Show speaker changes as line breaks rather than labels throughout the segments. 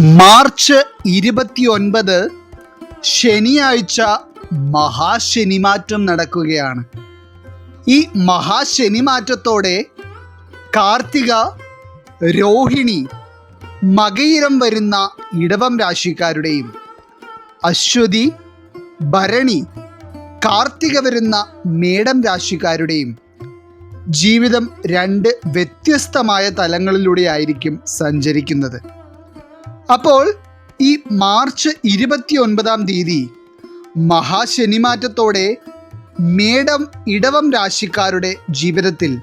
March ഇരുപത്തിയൊൻപത് ശനിയാഴ്ച മഹാശനിമാറ്റം നടക്കുകയാണ്. ഈ മഹാശനിമാറ്റത്തോടെ കാർത്തിക രോഹിണി മകയിരം വരുന്ന ഇടവം രാശിക്കാരുടെയും അശ്വതി ഭരണി കാർത്തിക വരുന്ന മേടം രാശിക്കാരുടെയും ജീവിതം രണ്ട് വ്യത്യസ്തമായ തലങ്ങളിലൂടെയായിരിക്കും സഞ്ചരിക്കുന്നത്. അപ്പോൾ ഈ മാർച്ച് ഇരുപത്തിയൊൻപതാം തീയതി മഹാശനിമാറ്റത്തോടെ മേടം ഇടവം രാശിക്കാരുടെ ജീവിതത്തിൽ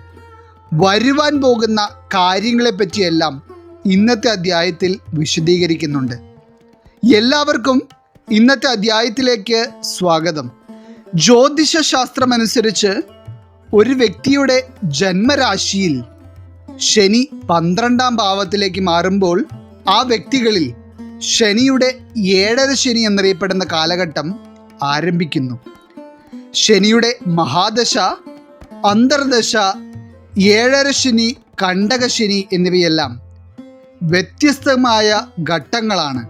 വരുവാൻ പോകുന്ന കാര്യങ്ങളെപ്പറ്റിയെല്ലാം ഇന്നത്തെ അധ്യായത്തിൽ വിശദീകരിക്കുന്നുണ്ട്. എല്ലാവർക്കും ഇന്നത്തെ അധ്യായത്തിലേക്ക് സ്വാഗതം. ജ്യോതിഷ ശാസ്ത്രമനുസരിച്ച് ഒരു വ്യക്തിയുടെ ജന്മരാശിയിൽ ശനി പന്ത്രണ്ടാം ഭാവത്തിലേക്ക് മാറുമ്പോൾ ആ വ്യക്തികളിൽ ശനിയുടെ ഏഴര ശനി എന്നറിയപ്പെടുന്ന കാലഘട്ടം ആരംഭിക്കുന്നു. ശനിയുടെ മഹാദശ അന്തർദശ ഏഴര ശനി കണ്ടകശനി എന്നിവയെല്ലാം വ്യത്യസ്തമായ ഘട്ടങ്ങളാണ്.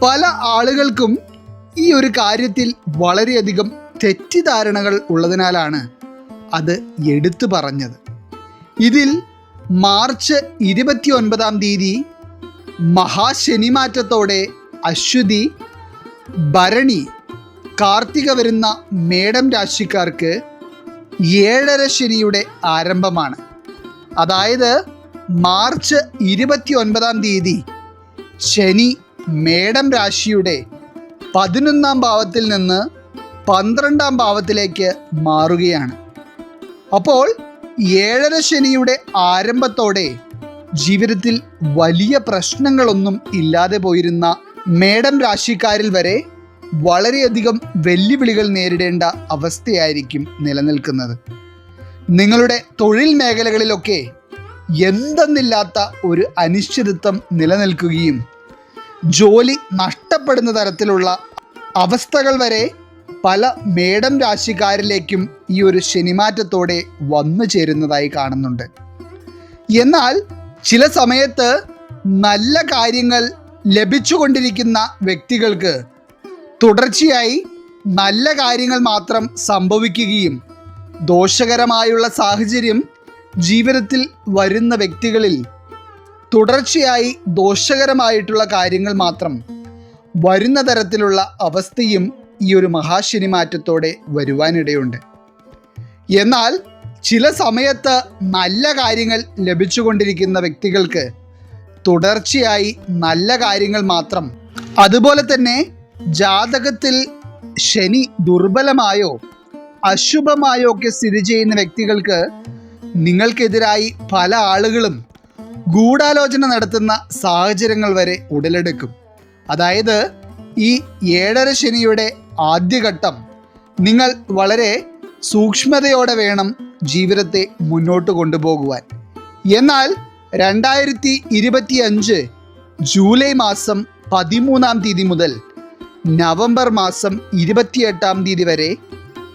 പല ആളുകൾക്കും ഈ ഒരു കാര്യത്തിൽ വളരെയധികം തെറ്റിദ്ധാരണകൾ ഉള്ളതിനാലാണ് അത് എടുത്തു പറഞ്ഞത്. ഇതിൽ മാർച്ച് ഇരുപത്തി ഒൻപതാം തീയതി മഹാശനിമാറ്റത്തോടെ അശ്വതി ഭരണി കാർത്തിക വരുന്ന മേടം രാശിക്കാർക്ക് ഏഴര ശനിയുടെ ആരംഭമാണ്. അതായത് മാർച്ച് ഇരുപത്തി ഒൻപതാം തീയതി ശനി മേടം രാശിയുടെ പതിനൊന്നാം ഭാവത്തിൽ നിന്ന് പന്ത്രണ്ടാം ഭാവത്തിലേക്ക് മാറുകയാണ്. അപ്പോൾ ഏഴര ശനിയുടെ ആരംഭത്തോടെ ജീവിതത്തിൽ വലിയ പ്രശ്നങ്ങളൊന്നും ഇല്ലാതെ പോയിരുന്ന മേഡം രാശിക്കാരിൽ വരെ വളരെയധികം വെല്ലുവിളികൾ നേരിടേണ്ട അവസ്ഥയായിരിക്കും നിലനിൽക്കുന്നത്. നിങ്ങളുടെ തൊഴിൽ മേഖലകളിലൊക്കെ എന്തെന്നില്ലാത്ത ഒരു അനിശ്ചിതത്വം നിലനിൽക്കുകയും ജോലി നഷ്ടപ്പെടുന്ന തരത്തിലുള്ള അവസ്ഥകൾ വരെ പല മേടം രാശിക്കാരിലേക്കും ഈ ഒരു ശനിമാറ്റത്തോടെ വന്നു ചേരുന്നതായി കാണുന്നുണ്ട്. എന്നാൽ ചില സമയത്ത് നല്ല കാര്യങ്ങൾ ലഭിച്ചുകൊണ്ടിരിക്കുന്ന വ്യക്തികൾക്ക് തുടർച്ചയായി നല്ല കാര്യങ്ങൾ മാത്രം സംഭവിക്കുകയും ദോഷകരമായുള്ള സാഹചര്യം ജീവിതത്തിൽ വരുന്ന വ്യക്തികളിൽ തുടർച്ചയായി ദോഷകരമായിട്ടുള്ള കാര്യങ്ങൾ മാത്രം വരുന്ന തരത്തിലുള്ള അവസ്ഥയും ഈ ഒരു മഹാശനി മാറ്റത്തോടെ വരുവാനിടയുണ്ട്. എന്നാൽ ചില സമയത്ത് നല്ല കാര്യങ്ങൾ ലഭിച്ചുകൊണ്ടിരിക്കുന്ന വ്യക്തികൾക്ക് തുടർച്ചയായി നല്ല കാര്യങ്ങൾ മാത്രം. അതുപോലെ തന്നെ ജാതകത്തിൽ ശനി ദുർബലമായോ അശുഭമായോ ഒക്കെ സ്ഥിതി ചെയ്യുന്ന വ്യക്തികൾക്ക് നിങ്ങൾക്കെതിരായി പല ആളുകളും ഗൂഢാലോചന നടത്തുന്ന സാഹചര്യങ്ങൾ വരെ ഉടലെടുക്കും. അതായത് ഈ ഏഴര ശനിയുടെ ആദ്യഘട്ടം നിങ്ങൾ വളരെ സൂക്ഷ്മതയോടെ വേണം ജീവിതത്തെ മുന്നോട്ട് കൊണ്ടുപോകുവാൻ. എന്നാൽ രണ്ടായിരത്തി ഇരുപത്തി അഞ്ച് ജൂലൈ മാസം പതിമൂന്നാം തീയതി മുതൽ നവംബർ മാസം ഇരുപത്തിയെട്ടാം തീയതി വരെ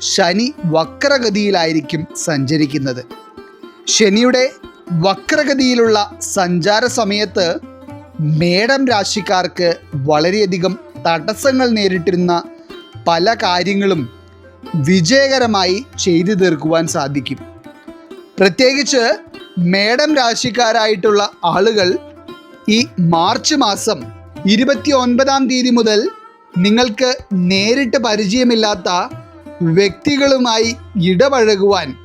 ശനി വക്രഗതിയിലായിരിക്കും സഞ്ചരിക്കുന്നത്. ശനിയുടെ വക്രഗതിയിലുള്ള സഞ്ചാര സമയത്ത് മേടം രാശിക്കാർക്ക് വളരെയധികം തടസ്സങ്ങൾ നേരിട്ടിരുന്ന പല കാര്യങ്ങളും വിജയകരമായി ചെയ്തു തീർക്കുവാൻ സാധിക്കും. പ്രത്യേകിച്ച് മേഡം രാശിക്കാരായിട്ടുള്ള ആളുകൾ ഈ മാർച്ച് മാസം ഇരുപത്തി ഒൻപതാം തീയതി മുതൽ നിങ്ങൾക്ക് നേരിട്ട് പരിചയമില്ലാത്ത വ്യക്തികളുമായി ഇടപഴകുവാൻ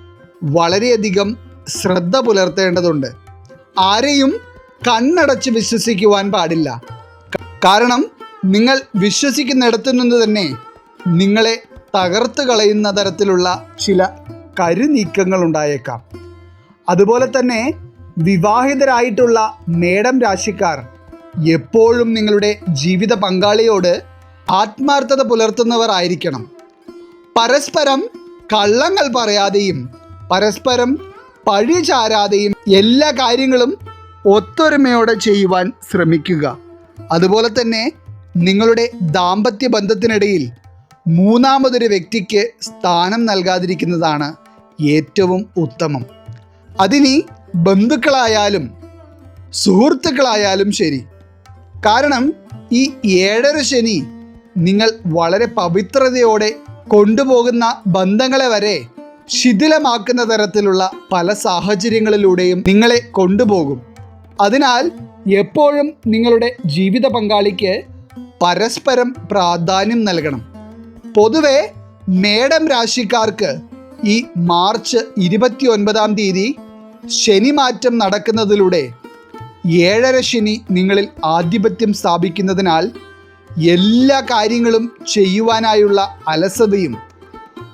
വളരെയധികം ശ്രദ്ധ പുലർത്തേണ്ടതുണ്ട്. ആരെയും കണ്ണടച്ച് വിശ്വസിക്കുവാൻ പാടില്ല. കാരണം നിങ്ങൾ വിശ്വസിക്കുന്നിടത്തു നിന്ന് തന്നെ നിങ്ങളെ തകർത്ത് കളയുന്ന തരത്തിലുള്ള ചില കരുനീക്കങ്ങൾ ഉണ്ടായേക്കാം. അതുപോലെ തന്നെ വിവാഹിതരായിട്ടുള്ള മേടം രാശിക്കാർ എപ്പോഴും നിങ്ങളുടെ ജീവിത പങ്കാളിയോട് ആത്മാർത്ഥത പുലർത്തുന്നവർ ആയിരിക്കണം. പരസ്പരം കള്ളങ്ങൾ പറയാതെയും പരസ്പരം പഴി ചാരാതെയും എല്ലാ കാര്യങ്ങളും ഒത്തൊരുമയോടെ ചെയ്യുവാൻ ശ്രമിക്കുക. അതുപോലെ തന്നെ നിങ്ങളുടെ ദാമ്പത്യ ബന്ധത്തിനിടയിൽ മൂന്നാമതൊരു വ്യക്തിക്ക് സ്ഥാനം നൽകാതിരിക്കുന്നതാണ് ഏറ്റവും ഉത്തമം. അതിനി ബന്ധുക്കളായാലും സുഹൃത്തുക്കളായാലും ശരി. കാരണം ഈ ഏഴര ശനി നിങ്ങൾ വളരെ പവിത്രതയോടെ കൊണ്ടുപോകുന്ന ബന്ധങ്ങളെ വരെ ശിഥിലമാക്കുന്ന തരത്തിലുള്ള പല സാഹചര്യങ്ങളിലൂടെയും നിങ്ങളെ കൊണ്ടുപോകും. അതിനാൽ എപ്പോഴും നിങ്ങളുടെ ജീവിത പങ്കാളിക്ക് പരസ്പരം പ്രാധാന്യം നൽകണം. പൊതുവെ മേടം രാശിക്കാർക്ക് ഈ മാർച്ച് ഇരുപത്തി ഒൻപതാം തീയതി ശനി മാറ്റം നടക്കുന്നതിലൂടെ ഏഴര ശനി നിങ്ങളിൽ ആധിപത്യം സ്ഥാപിക്കുന്നതിനാൽ എല്ലാ കാര്യങ്ങളും ചെയ്യുവാനായുള്ള അലസതയും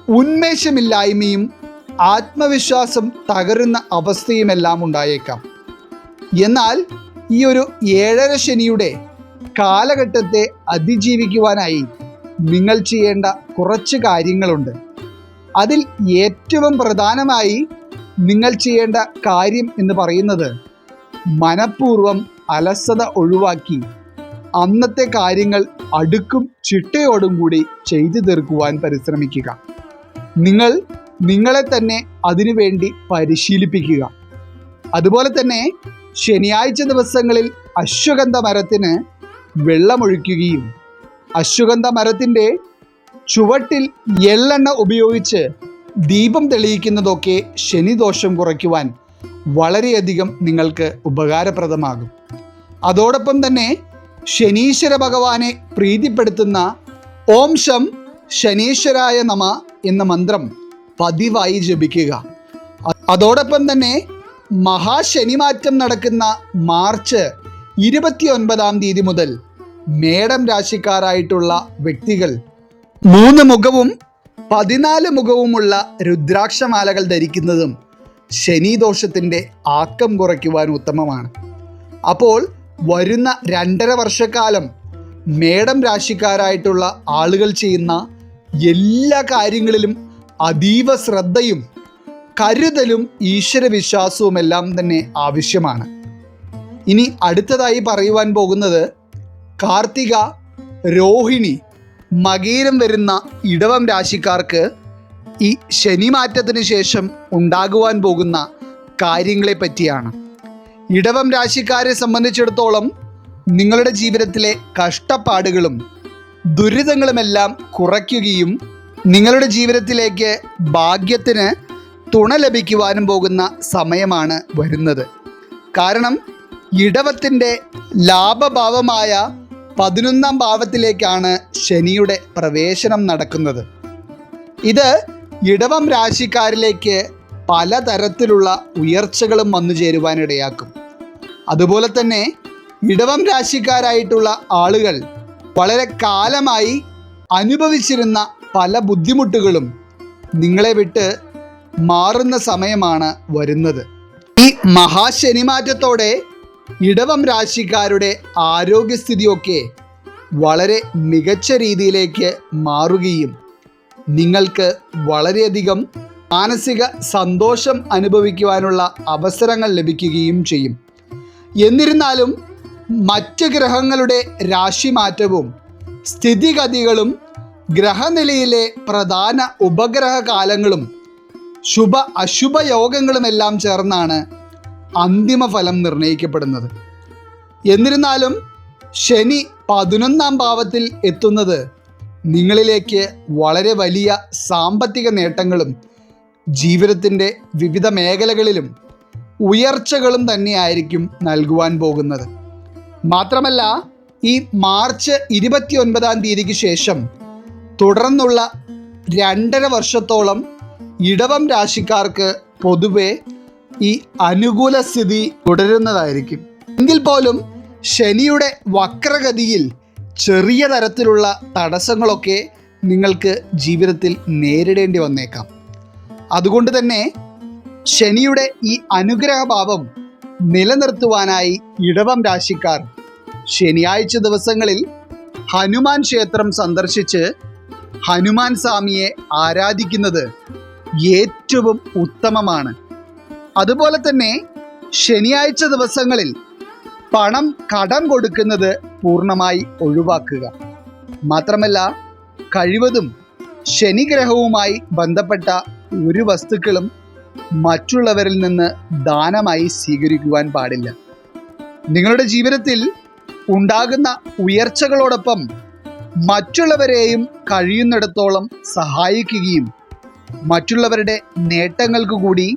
ഉന്മേഷമില്ലായ്മയും ആത്മവിശ്വാസം തകരുന്ന അവസ്ഥയുമെല്ലാം ഉണ്ടായേക്കാം. എന്നാൽ ഈ ഒരു ഏഴര ശനിയുടെ കാലഘട്ടത്തെ അതിജീവിക്കുവാനായി നിങ്ങൾ ചെയ്യേണ്ട കുറച്ച് കാര്യങ്ങളുണ്ട്. അതിൽ ഏറ്റവും പ്രധാനമായി നിങ്ങൾ ചെയ്യേണ്ട കാര്യം എന്ന് പറയുന്നത് മനഃപൂർവം അലസത ഒഴിവാക്കി അന്നത്തെ കാര്യങ്ങൾ അടുക്കും ചിട്ടയോടും കൂടി ചെയ്തു തീർക്കുവാൻ പരിശ്രമിക്കുക. നിങ്ങൾ നിങ്ങളെ തന്നെ അതിനുവേണ്ടി പരിശീലിപ്പിക്കുക. അതുപോലെ തന്നെ ശനിയാഴ്ച ദിവസങ്ങളിൽ അശ്വഗന്ധ മരത്തിന് വെള്ളമൊഴിക്കുകയും അശ്വഗന്ധ മരത്തിന്റെ ചുവട്ടിൽ എള്ളെണ്ണ ഉപയോഗിച്ച് ദീപം തെളിയിക്കുന്നതൊക്കെ ശനിദോഷം കുറയ്ക്കുവാൻ വളരെയധികം നിങ്ങൾക്ക് ഉപകാരപ്രദമാകും. അതോടൊപ്പം തന്നെ ശനീശ്വര ഭഗവാനെ പ്രീതിപ്പെടുത്തുന്ന ഓം ശം ശനീശ്വരായ നമ എന്ന മന്ത്രം പതിവായി ജപിക്കുക. അതോടൊപ്പം തന്നെ മഹാശനിമാറ്റം നടക്കുന്ന മാർച്ച് ഇരുപത്തിയൊൻപതാം തീയതി മുതൽ മേടം രാശിക്കാരായിട്ടുള്ള വ്യക്തികൾ. മൂന്ന് മുഖവും പതിനാല് മുഖവുമുള്ള രുദ്രാക്ഷമാലകൾ ധരിക്കുന്നതും ശനിദോഷത്തിന്റെ ആക്കം കുറയ്ക്കുവാൻ ഉത്തമമാണ്. അപ്പോൾ വരുന്ന രണ്ടര വർഷക്കാലം മേടം രാശിക്കാരായിട്ടുള്ള ആളുകൾ ചെയ്യുന്ന എല്ലാ കാര്യങ്ങളിലും അതീവ ശ്രദ്ധയും കരുതലും ഈശ്വരവിശ്വാസവും എല്ലാം തന്നെ ആവശ്യമാണ്. ഇനി അടുത്തതായി പറയുവാൻ പോകുന്നത് കാർത്തിക രോഹിണി മകീരം വരുന്ന ഇടവം രാശിക്കാർക്ക് ഈ ശനിമാറ്റത്തിന് ശേഷം ഉണ്ടാകുവാൻ പോകുന്ന കാര്യങ്ങളെ പറ്റിയാണ്. ഇടവം രാശിക്കാരെ സംബന്ധിച്ചിടത്തോളം നിങ്ങളുടെ ജീവിതത്തിലെ കഷ്ടപ്പാടുകളും ദുരിതങ്ങളുമെല്ലാം കുറയ്ക്കുകയും നിങ്ങളുടെ ജീവിതത്തിലേക്ക് ഭാഗ്യത്തിന് തുണ ലഭിക്കുവാനും പോകുന്ന സമയമാണ് വരുന്നത്. കാരണം ഇടവത്തിന്റെ ലാഭഭാവമായ പതിനൊന്നാം ഭാവത്തിലേക്കാണ് ശനിയുടെ പ്രവേശനം നടക്കുന്നത്. ഇത് ഇടവം രാശിക്കാരിലേക്ക് പലതരത്തിലുള്ള ഉയർച്ചകളും വന്നു ചേരുവാനിടയാക്കും. അതുപോലെ തന്നെ ഇടവം രാശിക്കാരായിട്ടുള്ള ആളുകൾ വളരെ കാലമായി അനുഭവിച്ചിരുന്ന പല ബുദ്ധിമുട്ടുകളും നിങ്ങളെ വിട്ട് മാറുന്ന സമയമാണ് വരുന്നത്. ഈ മഹാശനിമാറ്റത്തോടെ ഇടവം രാശിക്കാരുടെ ആരോഗ്യസ്ഥിതിയൊക്കെ വളരെ മികച്ച രീതിയിലേക്ക് മാറുകയും നിങ്ങൾക്ക് വളരെയധികം മാനസിക സന്തോഷം അനുഭവിക്കുവാനുള്ള അവസരങ്ങൾ ലഭിക്കുകയും ചെയ്യും. എന്നിരുന്നാലും മറ്റ് ഗ്രഹങ്ങളുടെ രാശിമാറ്റവും സ്ഥിതിഗതികളും ഗ്രഹനിലയിലെ പ്രധാന ഉപഗ്രഹ കാലങ്ങളും ശുഭ അശുഭ യോഗങ്ങളുമെല്ലാം ചേർന്നാണ് അന്തിമ ഫലം നിർണയിക്കപ്പെടുന്നത് എന്നിരുന്നാലും ശനി പതിനൊന്നാം ഭാവത്തിൽ എത്തുന്നത് നിങ്ങളിലേക്ക് വളരെ വലിയ സാമ്പത്തിക നേട്ടങ്ങളും ജീവിതത്തിന്റെ വിവിധ മേഖലകളിലും ഉയർച്ചകളും തന്നെയായിരിക്കും നൽകുവാൻ പോകുന്നത്. മാത്രമല്ല ഈ മാർച്ച് ഇരുപത്തി ഒൻപതാം തീയതിക്ക് ശേഷം തുടർന്നുള്ള രണ്ടര വർഷത്തോളം ഇടവം രാശിക്കാർക്ക് പൊതുവെ ഈ അനുകൂല സ്ഥിതി തുടരുന്നതായിരിക്കും. എങ്കിൽ പോലും ശനിയുടെ വക്രഗതിയിൽ ചെറിയ തരത്തിലുള്ള തടസ്സങ്ങളൊക്കെ നിങ്ങൾക്ക് ജീവിതത്തിൽ നേരിടേണ്ടി വന്നേക്കാം. അതുകൊണ്ട് തന്നെ ശനിയുടെ ഈ അനുഗ്രഹഭാവം നിലനിർത്തുവാനായി ഇടവം രാശിക്കാർ ശനിയാഴ്ച ദിവസങ്ങളിൽ ഹനുമാൻ ക്ഷേത്രം സന്ദർശിച്ച് ഹനുമാൻ സ്വാമിയെ ആരാധിക്കുന്നത് ഏറ്റവും ഉത്തമമാണ്. അതുപോലെ തന്നെ ശനിയാഴ്ച ദിവസങ്ങളിൽ പണം കടം കൊടുക്കുന്നത് പൂർണമായി ഒഴിവാക്കുക. മാത്രമല്ല കഴിവതും ശനിഗ്രഹവുമായി ബന്ധപ്പെട്ട ഒരു വസ്തുക്കളും മറ്റുള്ളവരിൽ നിന്ന് ദാനമായി സ്വീകരിക്കുവാൻ പാടില്ല. നിങ്ങളുടെ ജീവിതത്തിൽ ഉണ്ടാകുന്ന ഉയർച്ചകളോടൊപ്പം മറ്റുള്ളവരെയും കഴിയുന്നിടത്തോളം സഹായിക്കുകയും മറ്റുള്ളവരുടെ നേട്ടങ്ങൾക്ക് കൂടി